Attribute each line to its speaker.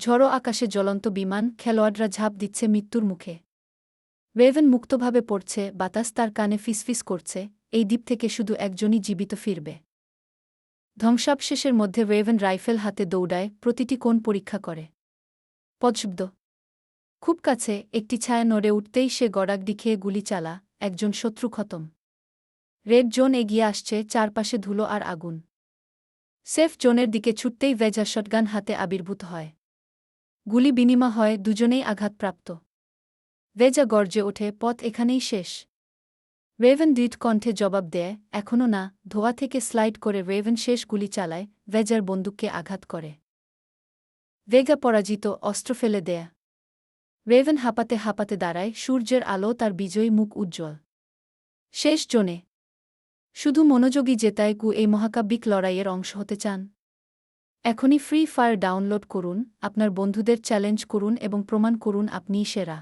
Speaker 1: ঝড়ো আকাশে জ্বলন্ত বিমান খেলোয়াড়রা ঝাঁপ দিচ্ছে মৃত্যুর মুখে। রেভেন মুক্তভাবে পড়ছে, বাতাস তার কানে ফিসফিস করছে, এই দ্বীপ থেকে শুধু একজনই জীবিত ফিরবে। ধ্বংসাবশেষের মধ্যে রেভেন রাইফেল হাতে দৌড়ায়, প্রতিটি কোণ পরীক্ষা করে। পদশব্দ। খুব কাছে, একটি ছায়া নড়ে উঠতেই সে গড়াগডি খেয়ে গুলি চালা, একজন শত্রু খতম। রেড জোন এগিয়ে আসছে, চারপাশে ধুলো আর আগুন। সেফ জোনের দিকে ছুটতেই ভেজা শটগান হাতে আবির্ভূত হয়। গুলি বিনিমা হয়, দুজনেই আঘাতপ্রাপ্ত। ভেজা গর্জে ওঠে, পথ এখানেই শেষ। রেভেন দৃঢ় কণ্ঠে জবাব দেয় এখনও না, ধোয়া থেকে স্লাইড করে রেভেন শেষ গুলি চালায়, ভেজার বন্দুককে আঘাত করে। ভেগা পরাজিত অস্ত্র ফেলে দেয়া। রেভেন হাঁপাতে হাঁপাতে দাঁড়ায়, সূর্যের আলো তার বিজয়ী মুখ উজ্জ্বল। শেষ জোনে। শুধু মনোযোগী জেতায় গু এই মহাকাব্যিক লড়াইয়ের অংশ হতে চান। এখনই ফ্রি ফায়ার ডাউনলোড করুন আপনার বন্ধুদের চ্যালেঞ্জ করুন এবং প্রমাণ করুন আপনিই সেরা।